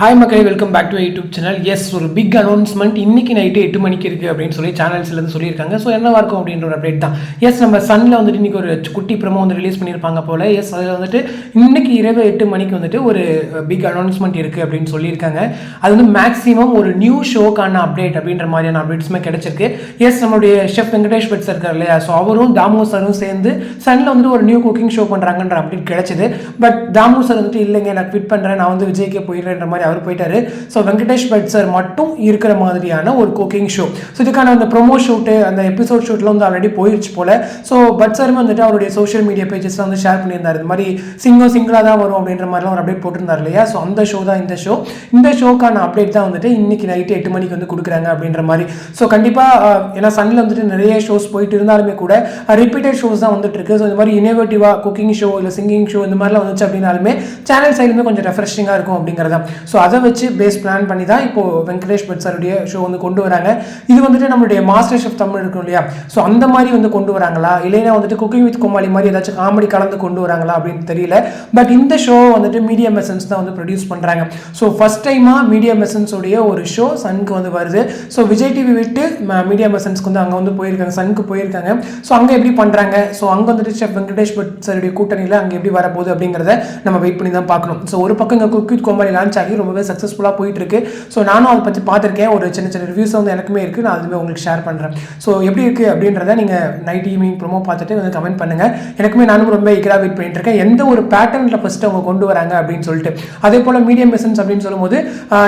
Hi மக்களே welcome back to YouTube channel yes ஒரு big announcement இன்னைக்கு நைட்டு எட்டு மணிக்கு இருக்குது அப்படின்னு சொல்லி சேனல்ஸ்லேருந்து சொல்லியிருக்காங்க. ஸோ என்ன இருக்கும் அப்படின்ற ஒரு அப்டேட் தான். எஸ் நம்ம சன்னில் வந்துட்டு இன்றைக்கி ஒரு குட்டி ப்ரமோ வந்து ரிலீஸ் பண்ணியிருப்பாங்க போல். எஸ் அதில் வந்துட்டு இன்னைக்கு இரவு எட்டு மணிக்கு வந்துட்டு ஒரு பிக் அனௌன்ஸ்மெண்ட் இருக்குது அப்படின்னு சொல்லியிருக்காங்க. அது வந்து மேக்ஸிமம் ஒரு நியூ ஷோக்கான அப்டேட் அப்படின்ற மாதிரியான அப்டேட்ஸுமே கிடைச்சிருக்கு. எஸ் நம்மளுடைய ஷெஃப் வெங்கடேஷ் பட் சார் இருக்கார் இல்லையா? ஸோ அவரும் தாமு சாரும் சேர்ந்து சன்னில் வந்துட்டு ஒரு நியூ குக்கிங் ஷோ பண்ணுறாங்கன்ற அப்டேட் கிடச்சிது. பட் தாமு சார் வந்துட்டு இல்லைங்க நான் ட்விட் பண்ணுறேன் நான் வந்து விஜய்க்கே போயிடுறேன்ற மாதிரி அவர் போயிட்டாரு. ஸோ வெங்கடேஷ் பட் சார் மட்டும் இருக்கிற மாதிரியான ஒரு குக்கிங் ஷோ ஸோ இதுக்கான அந்த ப்ரொமோ ஷூட்டு அந்த எபிசோட் ஷூட்லாம் வந்து ஆல்ரெடி போயிடுச்சு போல. ஸோ பட் சாருமே வந்துட்டு அவருடைய சோஷியல் மீடியா பேஜஸ்ல வந்து ஷேர் பண்ணியிருந்தார். இந்த மாதிரி சிங்கம் சிங்கிளாக தான் வரும் அப்படின்ற மாதிரிலாம் ஒரு அப்டேட் போட்டிருந்தார் இல்லையா? ஸோ அந்த ஷோ தான் இந்த ஷோ இந்த ஷோக்கான அப்டேட் தான் வந்துட்டு இன்னைக்கு நைட்டு எட்டு மணிக்கு வந்து கொடுக்குறாங்க அப்படின்ற மாதிரி. ஸோ கண்டிப்பாக ஏன்னா சன்னில் வந்துட்டு நிறைய ஷோஸ் போயிட்டு இருந்தாலுமே கூட ரிப்பீட்டட் ஷோஸ் தான் வந்துட்டு இருக்கு. ஸோ இந்த மாதிரி இனோவேட்டிவாக குக்கிங் ஷோ இல்லை சிங்கிங் ஷோ இந்த மாதிரிலாம் வந்துச்சு அப்படின்னாலுமே சேனல் சைடுமே கொஞ்சம் ரெஃப்ரெஷிங்காக இருக்கும் அப்படிங்கிறதா ஸோ ஸோ அதை வச்சு பேஸ் பிளான் பண்ணி தான் இப்போ வெங்கடேஷ் பட் சாருடைய ஷோ வந்து கொண்டு வராங்க. இது வந்துட்டு நம்மளுடைய மாஸ்டர் ஷெஃப் தமிழ் இருக்கும் இல்லையா? ஸோ அந்த மாதிரி வந்து கொண்டு வராங்களா? இல்லைன்னா வந்துட்டு குக்கிங் வித் கோமாளி மாதிரி ஏதாச்சும் காமெடி கலந்து கொண்டு வராங்களா அப்படின்னு தெரியல. பட் இந்த ஷோ வந்துட்டு மீடியா மெசன்ஸ் தான் வந்து ப்ரொடியூஸ் பண்ணுறாங்க ஸோ ஃபர்ஸ்ட் டைமாக மீடியா மெசன்ஸுடைய ஒரு ஷோ சனுக்கு வந்து வருது. ஸோ விஜய் டிவி விட்டு மீடியா மெசன்ஸ்க்கு வந்து அங்கே வந்து போயிருக்காங்க. சனுக்கு போயிருக்காங்க. ஸோ அங்கே எப்படி பண்ணுறாங்க ஸோ அங்கே வந்துட்டு ஷெஃப் வெங்கடேஷ் பட் சாருடைய கூட்டணியில் அங்கே எப்படி வரப்போகுது அப்படிங்கிறத நம்ம வெயிட் பண்ணி தான் பார்க்கணும். ஸோ ஒரு பக்கம் இங்கே குக் வித் கோமாளி லான்ச் ஆகி ரொம்பவே சக்ஸஸ்ஃபுல்லாக போயிட்டு இருக்கு ஸோ நானும் அதை பற்றி பார்த்துருக்கேன். ஒரு சின்ன சின்ன ரிவ்யூஸ் வந்து எனக்குமே இருக்குது நான் அதுவுமே உங்களுக்கு ஷேர் பண்ணுறேன் ஸோ எப்படி இருக்குது அப்படின்றத நீங்கள் நைட் ஈவினிங் ப்ரோமோ பார்த்துட்டு வந்து கமெண்ட் பண்ணுங்கள் எனக்குமே நானும் ரொம்ப ஈக்கராக வெயிட் பண்ணிட்டு இருக்கேன். எந்த ஒரு பேட்டர்னில் ஃபஸ்ட்டு அவங்க கொண்டு வராங்க அப்படின்னு சொல்லிட்டு. அதே போல் மீடியம் மெசன்ஸ் அப்படின்னு சொல்லும்போது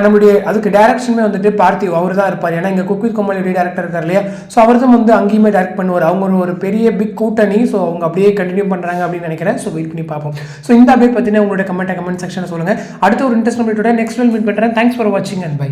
நம்மளுடைய அதுக்கு டேரக்ஷனுமே வந்துட்டு பார்த்திவ் அவர் தான் இருப்பார். ஏன்னா இங்கே குக்வித் கோமாளியுடைய டேரக்டர் இருக்கார் இல்லையா? ஸோ அவர் தான் வந்து அங்கேயுமே டேரக்ட் பண்ணுவார். அவங்க ஒரு- பெரிய பிக் கூட்டணி. ஸோ அவங்க அப்படியே கண்டினியூ பண்ணுறாங்க அப்படின்னு நினைக்கிறேன். ஸோ வெயிட் பண்ணி பார்ப்போம். ஸோ இந்த அப்டேட் பற்றின உங்களோட கமெண்ட் கமெண்ட் செக்ஷனில் சொல்லுங்கள் அடுத்த ஒரு இன்ட்ரெஸ்ட் அப்டேட்டோட நெக்ஸ்ட் மீட் பண்ணுறேன் தேங்க்ஸ் ஃபார் வாட்சிங் அண்ட் பை